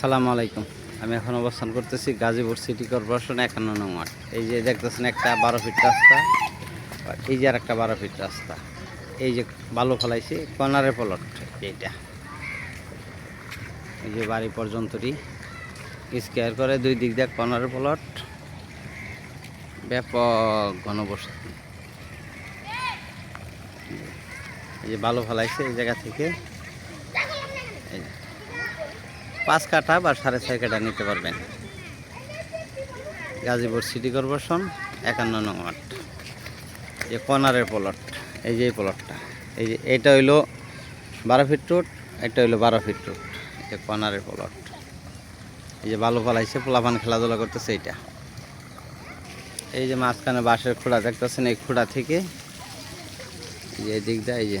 সালামু আলাইকুম। আমি এখন অবস্থান করতেছি গাজীপুর সিটি কর্পোরেশন একান্ন নং ওয়ার্ড। এই যে দেখতেছেন একটা বারো ফিট রাস্তা, এই যে আর একটা বারো ফিট রাস্তা। এই যে বালু ফেলাইছি, কর্নারে প্লট এইটা। এই যে বাড়ি পর্যন্তটি স্কোয়ার করে দুই দিক দিয়ে কর্নারে প্লট। ব্যাপক ঘনবসতি। এই যে বালু ফেলাইছে এই জায়গা থেকে। এই। পাঁচ কাঠা বা সাড়ে ছয় কাঠা নিতে পারবেন। গাজীপুর সিটি কর্পোরেশন, একান্ন নং ওয়ার্ড। যে কর্নারের প্লট, এই যে প্লটটা, এই যে এটা হইল বারো ফিট রুট, এটা হইল বারো ফিট রুট, এই কর্নারের প্লট। এই যে বালু পালাইছে পোলাপান খেলাধুলা করতেছে এইটা। এই যে মাঝখানে বাঁশের খোড়া দেখতেছেন, এই খোড়া থেকে এই যে দিয়ে এই যে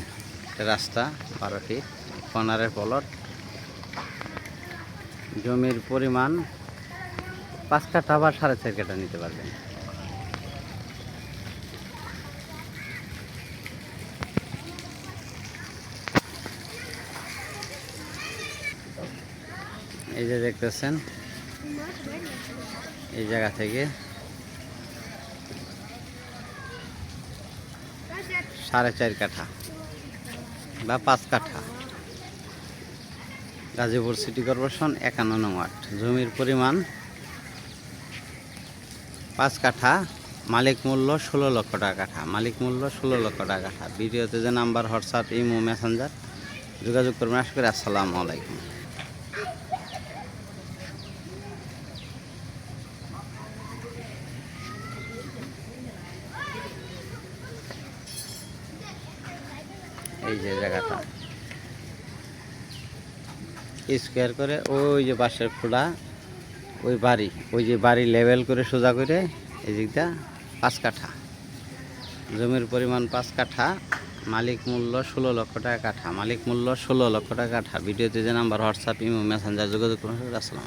রাস্তা, বারো ফিট, কর্নারের প্লট। জমির পরিমাণ পাঁচ কাঠা বা সাড়ে চার কাঠা নিতে পারবেন। এই যে দেখতেছেন, এই জায়গা থেকে সাড়ে চার কাঠা বা পাঁচ কাঠা। গাজীপুর সিটি কর্পোরেশন একান্ন নং ওয়ার্ড। জমির পরিমাণ পাঁচ কাঠা, মালিক মূল্য ষোলো লক্ষ টাকা কাঠা। মালিক মূল্য ষোলো লক্ষ টাকা কাঠা। ভিডিওতে যে নাম্বার, হোয়াটসঅ্যাপ, ইমো, মেসেঞ্জার, যোগাযোগ করবেন। আশা করি আসসালামু আলাইকুম। এই যে জায়গাটা। স্কোয়ার করে ওই যে বাঁশের খোলা, ওই বাড়ি, ওই যে বাড়ি লেভেল করে সোজা করে এই দিকটা পাঁচ কাঠা। জমির পরিমাণ পাঁচ কাঠা, মালিক মূল্য ষোলো লক্ষ টাকা কাঠা, মালিক মূল্য ষোলো লক্ষ টাকা কাঠা। ভিডিওতে যে নাম্বার, হোয়াটসঅ্যাপ, ইমো, মেসেঞ্জার যোগাযোগ করুন। আসসালাম